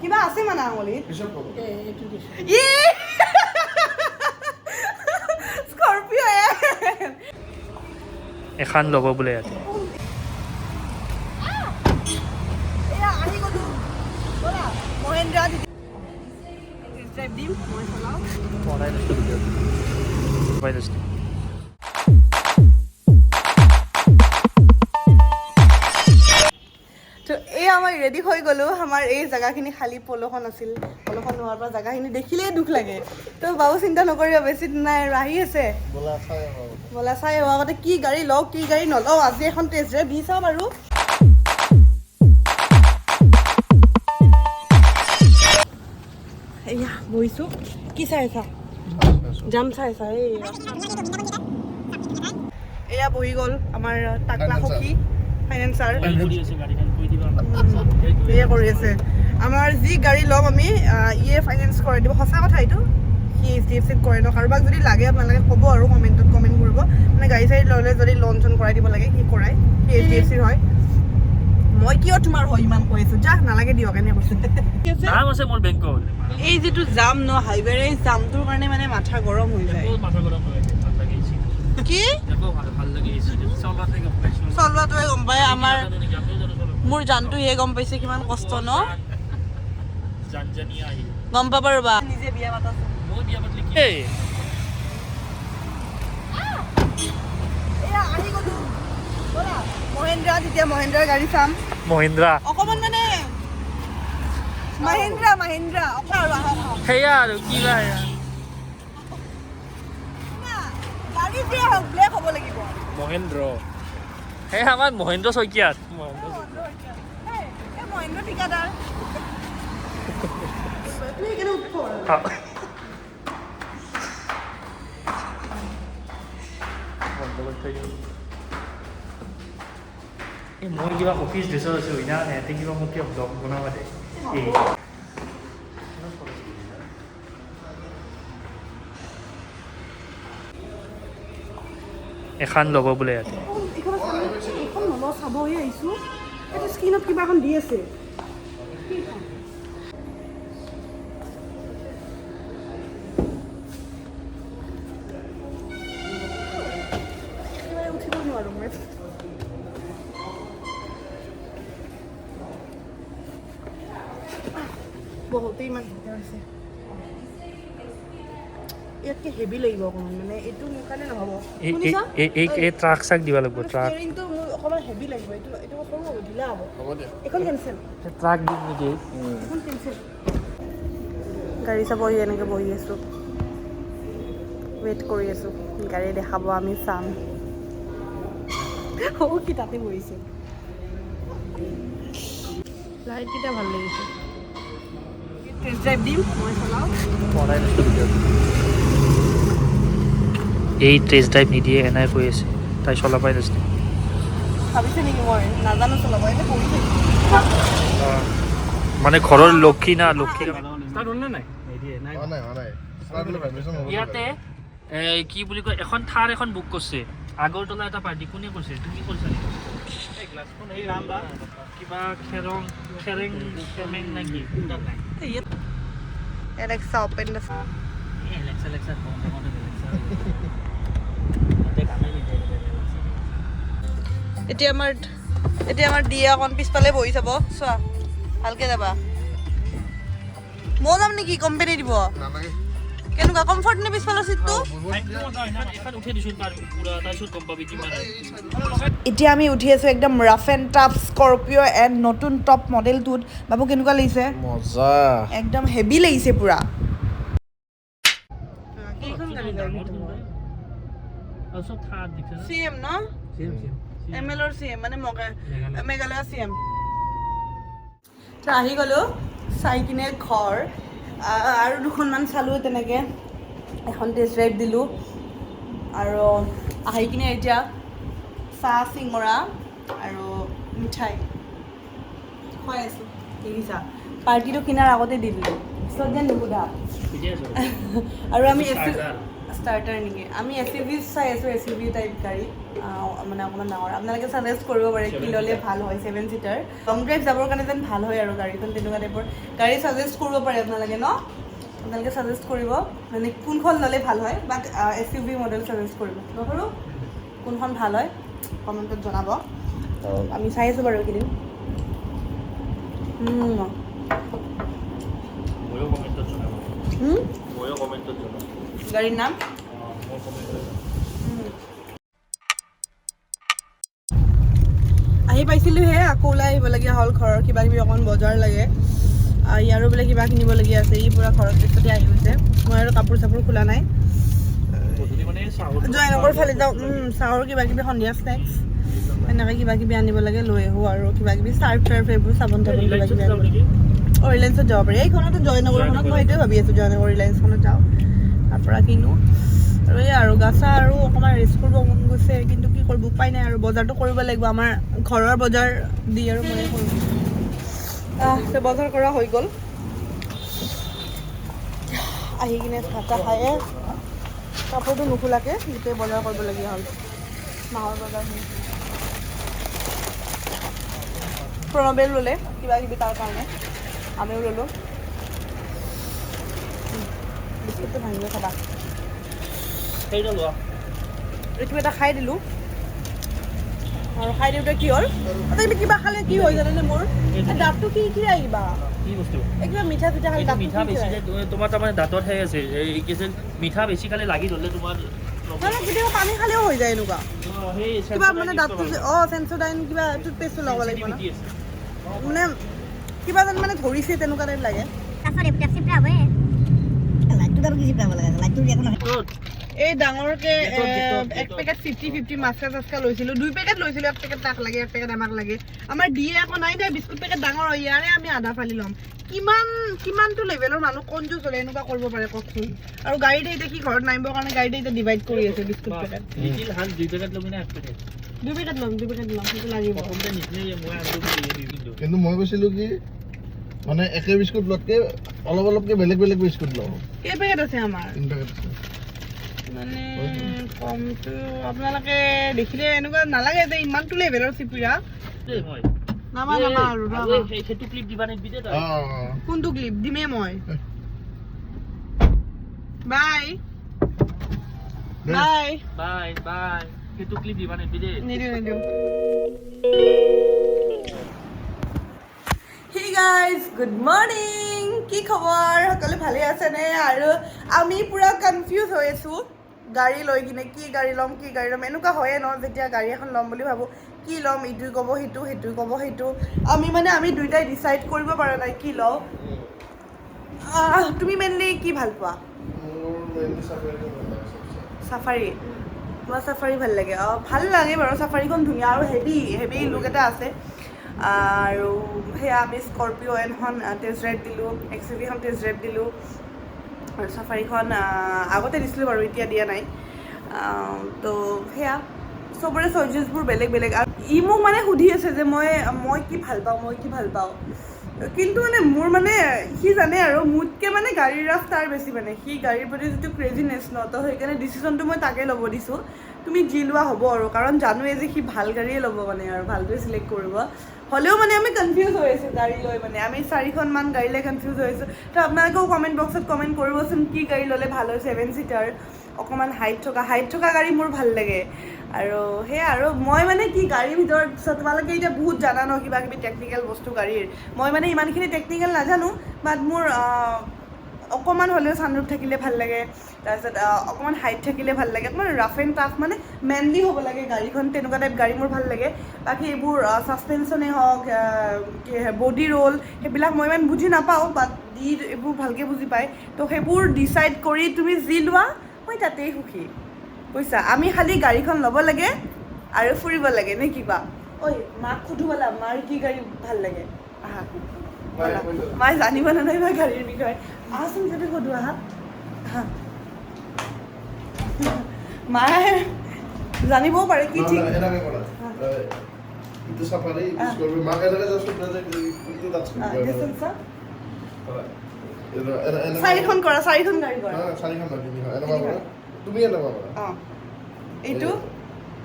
কিবা আছে মানে আঙুলিত? এখন ল'ব বোলে ইয়াতে। মহেন্দ্ৰ দিম। মই চলাওঁ। ৰেডি হৈ গ'লো। আমাৰ এই জেগাখিনি খালী পলখন আছিল। পলখন নোহোৱাৰ পৰা জেগাখিনি দেখিলেই দুখ লাগে। তো বাবু চিন্তা নকৰিবা বেছি দিন নাই আৰু আহি আছে। বোলা চাই আহক। ব'লা চাই হোৱা আগতে কি গাড়ী লওঁ কি গাড়ী নলওঁ আজি এখন টেষ্ট ড্ৰাইভ দি চাওঁ বাৰু। এয়া বহিছোঁ। কি চাই আছা? যাম চাই আছা এই এয়া বহি গ'ল আমাৰ টাকলা সখী ফাইনেন্সাৰ ইয়ে কৰি আছে। আমাৰ যি গাড়ী ল'ম আমি ইয়ে ফাইনেন্স কৰি দিব। সঁচা কথা এইটো সি এইচ ডি এফ চিত কৰে ন। কাৰোবাক যদি লাগে আপোনালোকে ক'ব আৰু কমেণ্টত কমেণ্ট কৰিব। মানে গাড়ী চাড়ী ল'লে যদি লোন চোন কৰাই দিব লাগে সি কৰাই। সি এইচ ডি এফ চিৰ হয়। মই কিয় তোমাৰ হয় ইমান কৈ আছোঁ? যা নালাগে দিয়ক এনে কৈছে। নাম আছে মোৰ বেংকত এই যিটো জাম ন হাইৱেৰ জামটোৰ কাৰণে মানে মাথা গৰম হৈ যায়। মাথা গৰম হৈ কি? চলোৱাটোৱে গম পায় আমাৰ মোৰ জানটোহে গম পাইছে কিমান কষ্ট ন? গম পাবা ৰ'বা। নিজে বিয়া পাতা কি? মহেন্দ্ৰা তেতিয়া মহেন্দ্ৰাৰ গাড়ী চাম। মহিন্দ্ৰা। অকণমান মানে মহেন্দ্ৰা মহেন্দ্ৰা অকণ আৰু আহক। আহক সেয়া। আৰু গাড়ী ব্লেক হ'ব লাগিব। মহেন্দ্ৰ। সেই আমাৰ মহেন্দ্ৰ শইকীয়াত। এই, মই কিবা অফিচ ড্ৰেছত আছোঁ ইনা সিহঁতে কিবা মোক কিবা ব্লগ বনাব দে এই এখন ল'ব বোলে ইয়াতে। এইখন এইখন নলওঁ চাবহে আহিছোঁ। এইটো স্ক্ৰীণত কিবা এখন দি আছে। বহুতে ইমান দিগদাৰ হৈছে। ইয়াতকে হেভি লাগিব অকণমান মানে এইটো মোৰ কাৰণে নহ'ব। এই শুনিছা? ট্ৰাক চাক দিব লাগিব ট্ৰাক ষ্টেৰিংটো মোৰ অকণমান হেভি লাগিব এইটো এইটো সৰু হ'ব ঢিলা হ'ব। হ'ব এইখন কেনচেল ট্ৰাক দিম নেকি? এইখন গাড়ী চাব এনেকৈ বহি আছোঁ। ৱেইট কৰি আছোঁ। গাড়ী দেখাব আমি চাম। অ কি তাতে বহিছে। লাইটকেইটা ভালো লাগিছে। বনাই লৈছোঁ ভিডিঅ'টো এই টেষ্ট ড্ৰাইভ নিদিয়ে এনাই কৈ আছে তাই চলাবাই লৈছে ভাবিছে নেকি মই? নাজানো চলাব এনে বহি মানে ঘৰৰ লক্ষী না লক্ষী নাই। ইয়াতে কি বুলি কয় এখন থাৰ এখন বুক কৰিছে। আগৰতলা এটা পাৰ্টি কোনে কৰিছে? তুমি কৰিছা নেকি? কিবা খেৰং খেৰেং খেমেং নেকি তাত নাই। এলেক্সা অপেন দ্য এই লেকচাৰ লেকচাৰ কওঁতে কওঁতে লেকচাৰ তাতে কামেই নিদিয়ে এতিয়া আমাৰ এতিয়া আমাৰ দিয়া অকণ পিছফালে বহি যাব চোৱা ভালকে যাবা। ময়ো যাম নেকি? কোম্পানী দিব। নালাগে। কেনেকুৱা কমফৰ্ট নে পিছফালৰ চিটটো এতিয়া আমি উঠি আছোঁ একদম rough and tough Scorpio' and নতুন টপ মডেলটোত বাবু কেনেকুৱা লাগিছে? মজা। একদম হেভি লাগিছে পুৰা। চি এম ন? এম এলৰ চি এম মানে মেঘালয়। চি এম আহি গ'লোঁ চাই কিনে ঘৰ। আৰু দুখনমান চালোঁ তেনেকৈ। এখন টেষ্ট ড্ৰাইভ দিলোঁ। আৰু আহি কিনে এতিয়া চাহ চিঙৰা আৰু মিঠাই। খুৱাই আছোঁ। দেখিছা পাৰ্টিটো কিনাৰ আগতে দি দিলোঁ। পিছত যেন নুসুধা। আৰু আমি ষ্টাৰ্টাৰ নেকি আমি এছ ইউ ভি চাই আছোঁ এছ ইউ ভি টাইপ গাড়ী। মানে অকণমান ডাঙৰ আপোনালোকে ছাজেষ্ট কৰিব পাৰে কি ল'লে ভালো হয় ছেভেন চিটাৰ লং ড্ৰাইভ যাবৰ কাৰণে যেন ভালো হয় আৰু গাড়ীখন তেনেকুৱা টাইপৰ গাড়ী ছাজেষ্ট কৰিব পাৰে আপোনালোকে ন? আপোনালোকে ছাজেষ্ট কৰিব মানে কোনখন ল'লে ভালো হয় বা S U V model suggest কৰিব। নকৰোঁ কোনখন ভালো হয়? কমেণ্টত জনাব। তো আমি চাই আছোঁ বাৰু এইকেইদিন। ময়ো কমেণ্টত উম, ময়ো কমেণ্টত জনাম। গাড়ীৰ নাম? আহি পাইছিলোঁহে আকৌ ওলাই আহিবলগীয়া হ'ল, ঘৰৰ কিবা কিবি অকণ বজাৰ লাগে। ইয়াৰো বোলে কিবা কিনিবলগীয়া আছে, ই পূৰা ঘৰৰ পিছতে আহি গৈছে। মই আৰু কাপোৰ চাপোৰ খোলা নাই। জয়নগৰ ফালে যাওঁ চাহৰ কিবা কিবি সন্ধিয়া স্নেক্স এনেকৈ কিবা কিবি আনিব লাগে, লৈ আহোঁ আৰু কিবা কিবি চাৰ্ফ টাৰ্ফ এইবোৰ চাবোন তাবোন কিবা নেকি ৰিলায়েন্সত যাব পাৰি। এইখনতো জয়নগৰখনত, মই সেইটোৱে ভাবি আছোঁ, জয়নগৰ ৰিলায়েন্সখনত যাওঁ। পৰা কিনো। আৰু এই আৰু গাছা আৰু অকণমান ৰেষ্ট কৰিব মন গৈছে কিন্তু কি কৰিব উপায় নাই আৰু বজাৰটো কৰিব লাগিব। আমাৰ ঘৰৰ বজাৰ দি আৰু ময়ে কৰোঁ। বজাৰ কৰা হৈ গ'ল। আহি কিনে চাহ খায়ে কাপোৰটো নোখোলাকে গোটেই বজাৰ কৰিবলগীয়া হ'ল। মাহৰ বজাৰ প্ৰণৱে ল'লে কিবা কিবি তাৰ কাৰণে। আমিও ল'লোঁ। বিস্কুটটো ভাঙিব কিবা এটা খাই দিলোঁ। আৰু খাই দিওঁতে কি হ'ল? আজিকালি কিবা খালে কি হয় জানেনে মোৰ? দাঁতটো কি কি কিবা কি বস্তু? কিবা মিঠা চিঠা খালে মিঠা বেছি তোমাৰ তাৰমানে দাঁতত সেই আছে। এই কি আছিল? মিঠা বেছি খালে লাগি ধৰিলে তোমাৰ মানে কেতিয়াবা পানী খালেও হৈ যায় এনেকুৱা। কিবা মানে দাঁতটো অঁ চেনচোডাইন কিবা টুথপেষ্টটো ল'ব লাগিব ন? মানে কিবা যেন মানে ধৰিছে তেনেকুৱা টাইপ লাগে। এখন এই ডাঙৰকে এক। পেকেট ফিফটি ফিফটি মাছকা চাছকা লৈছিলোঁ। দুই পেকেট লৈছিলোঁ এক পেকেট তাক লাগে এক পেকেট আমাক লাগে। আমাৰ দিয়ে আকৌ নাই দে বিস্কুট পেকেট ডাঙৰ হয় ইয়াৰে আমি আধা ফালি ল'ম। কিমান কিমানটো লেভেলৰ মানুহ কনজুচ হ'লে এনেকুৱা কৰিব পাৰে কওকচোন? আৰু গাড়ীতে এতিয়া কি ঘৰত নামিবৰ কাৰণে গাড়ীতে এতিয়া ডিভাইড কৰি আছে বিস্কুট পেকেট। দুই পেকেট ল'বি না এক পেকেট? দুই পেকেট ল'ম দুই পেকেট ল'ম সেইটো লাগিব। কিন্তু মই কৈছিলো কি মানে একে বিস্কুট লোৱাতকে অলপ অলপকে বেলেগ বেলেগ বিস্কুট লওঁ। কেই পেকেট আছে আমাৰ? তিন পেকেট আছে। মানে কমটো আপোনালোকে দেখিলে এনেকুৱা নালাগে যে ইমানটো লেভেলৰ চিপিৰা। নামা নামা আৰু সেইটো ক্লিপ দিবা তই অঁ অঁ। কোনটো ক্লিপ দিমেই মই। বাই। বাই। Bye bye. সেইটো ক্লিপ দিবা নিদিবি দেই নিদিওঁ নিদিওঁ। হে গাইজ গুড মৰ্ণিং কি খবৰ? সকলো ভালে আছেনে? আৰু আমি পূৰা কনফিউজ হৈ আছোঁ। গাড়ী লৈ কিনে কি গাড়ী ল'ম, কি গাড়ী ল'ম? এনেকুৱা হয়ে ন, যেতিয়া গাড়ী এখন ল'ম বুলি ভাবোঁ, কি ল'ম? ইটোৱে ক'ব সিটো, সিটোৱে ক'ব সিটো। আমি মানে আমি দুইটাই ডিচাইড কৰিব পৰা নাই কি লওঁ। তুমি মেইনলি কি ভালো পোৱা। চাফাৰী তোমাৰ চাফাৰী ভালো লাগে। অঁ, ভালো লাগে বাৰু। চাফাৰীখন ধুনীয়া আৰু হেভি হেভি লুক এটা আছে। আৰু সেয়া আমি স্কৰপিঅ' এনখন টেষ্ট ড্ৰাইভ দিলোঁ এক্স ইউ ভিখন টেষ্ট ড্ৰাইভ দিলোঁ। আৰু চাফাৰীখন আগতে দিছিলোঁ বাৰু, এতিয়া দিয়া নাই। তো সেয়া, চবৰে চইচেছবোৰ বেলেগ বেলেগ। আৰু ই মোক মানে সুধি আছে যে মই মই কি ভালো পাওঁ, মই কি ভালো পাওঁ। কিন্তু মানে মোৰ মানে সি জানে আৰু, মোতকৈ মানে গাড়ীৰ ৰাফ তাৰ বেছি মানে। সি গাড়ীৰ প্ৰতি যিটো ক্ৰেজিনেছ ন, তো সেইকাৰণে ডিচিশ্যনটো মই তাকে ল'ব দিছোঁ। তুমি যি লোৱা হ'ব আৰু, কাৰণ জানোৱে যে সি ভালো গাড়ীয়ে ল'ব মানে আৰু ভালটোৱে চিলেক্ট কৰিব। হ'লেও মানে আমি কনফিউজ হৈ আছোঁ গাড়ী লৈ মানে আমি চাৰিখনমান গাড়ী লৈ কনফিউজ হৈ আছোঁ। তো আপোনালোকেও কমেণ্ট বক্সত কমেণ্ট কৰিবচোন, কি গাড়ী ল'লে ভালো হয় ছেভেন ছিটাৰ অকণমান হাইট থকা হাইট থকা গাড়ী মোৰ ভালো লাগে। আৰু সেয়া আৰু, মই মানে কি গাড়ীৰ ভিতৰত তোমালোকে এতিয়া বহুত জানা ন কিবা কিবি টেকনিকেল বস্তু গাড়ীৰ। মই মানে ইমানখিনি টেকনিকেল নাজানো বাট মোৰ অকণমান হ'লেও চানৰুফ থাকিলে ভাল লাগে তাৰপিছত অকণমান হাইট থাকিলে ভাল লাগে অকণমান ৰাফ এণ্ড টাফ মানে মেনলি হ'ব লাগে গাড়ীখন তেনেকুৱা টাইপ গাড়ী মোৰ ভাল লাগে। বাকী এইবোৰ ছাছপেনশ্যনেই হওক বডি ৰোল সেইবিলাক মই ইমান বুজি নাপাওঁ বাট দি এইবোৰ ভালকৈ বুজি পায়। তো সেইবোৰ ডিচাইড কৰি তুমি যি লোৱা মই তাতেই সুখী। বুজিছা? আমি খালি গাড়ীখন ল'ব লাগে আৰু ফুৰিব লাগে নে কিবা ঐ মাক সুধো ব'লা মাৰ কি গাড়ী ভাল লাগে। মায়ে জানিব নাজানিবা গাড়ীৰ বিষয়ে। আহাচোন যদি সুধো আহা। মায়ে জানিবও পাৰে কি ঠিক। চাৰিখন কৰা চাৰিখন গাড়ী কৰা। তুমি এইটো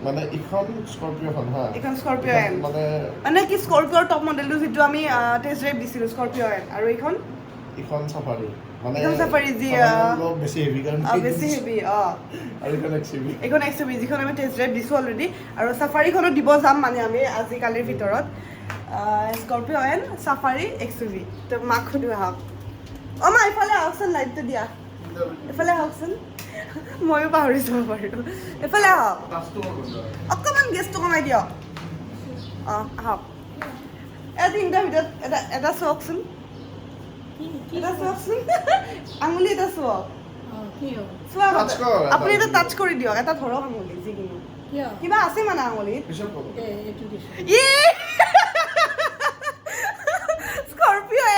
মানে ইখন স্কৰপিঅ'খন হা। এইখন Scorpio N। মানে মানে কি স্কৰপিঅ'ৰ টপ মডেলটো যিটো আমি টেষ্ট ড্ৰাইভ দিছিলোঁ স্কৰপিঅ' এন আৰু এইখন ইখন চাফাৰী মানে ইখন Safari যি, বেছি হেভি কাৰণ বেছি হেভি অঁ। আৰু ইখন এক্সিভি এইখন এক্স বি যিখন আমি টেষ্ট ড্ৰাইভ দিছোঁ অলৰেডি আৰু চাফাৰীখনো দিব যাম মানে আমি আজিকালিৰ ভিতৰত। Scorpio' N Safari X U V তো মাক সুধো আহক। অঁ মা এইফালে আহকচোন লাইটটো দিয়া। এইফালে আহকচোন। ময়ো পাহৰি যাব পাৰোঁ এইফালে আহক। অকণমান গেছটো কমাই দিয়ক। অঁ আহক। এই তিনিটাৰ ভিতৰত এটা এটা চাওকচোন। এটা চাওকচোন। আঙুলি এটা চাওক। চোৱা। আপুনি এটা টাচ কৰি দিয়ক। এটা ধৰক আঙুলি যিকোনো কিবা আছে মানে আঙুলিত? স্কৰপিঅ'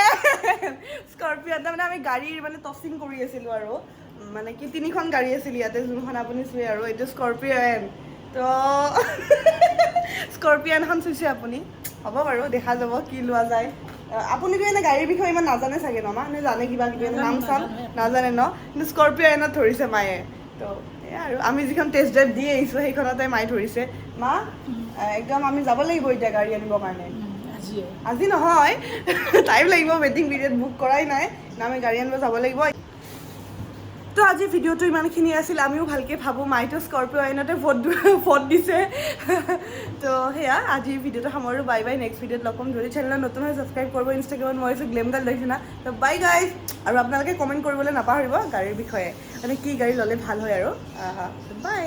স্কৰপিঅ' তাৰমানে আমি গাড়ীৰ মানে টচিং কৰি আছিলোঁ আৰু। মানে কি তিনিখন গাড়ী আছিল ইয়াতে যোনখন আপুনি চুৱে আৰু এইটো স্কৰপিঅ' এন তো স্কৰপিঅ'এনখন চুইছে আপুনি। হ'ব বাৰু দেখা যাব কি লোৱা যায়। আপুনিতো এনে গাড়ীৰ বিষয়ে ইমান নাজানে চাগে ন? মা নে জানে কিবা কিবি নাম চাম? নাজানে। ন? কিন্তু স্কৰপিঅ'এনত ধৰিছে মায়ে। তো এয়া আৰু আমি যিখন টেষ্ট ড্ৰাইভ দি আহিছোঁ সেইখনতে মায়ে ধৰিছে। মা একদম আমি যাব লাগিব এতিয়া গাড়ী আনিবৰ কাৰণে। আজি নহয়। টাইম লাগিব ৱেটিং পিৰিয়ড বুক কৰাই নাই। আমি গাড়ী আনিব যাব লাগিব। তো আজি ভিডিঅ'টো ইমানখিনি আছিল, আমিও ভালকৈ ভাবোঁ, মাইটো স্কৰপিঅ' আইনতে ভোট ভোট দিছে। তো সেয়া আজিৰ ভিডিঅ'টো সামৰোঁ, বাই বাই নেক্সট ভিডিঅ'ত লগ পাম। যদি চেনেলত নতুন হয় ছাবস্ক্ৰাইব কৰিব ইনষ্টাগ্ৰামত মই আছোঁ গ্লেম গাল দেখিনা তো বাই গাইজ আৰু আপোনালোকে কমেণ্ট কৰিবলৈ নাপাহৰিব গাড়ীৰ বিষয়ে। মানে কি গাড়ী ল'লে ভালো হয় আৰু? বাই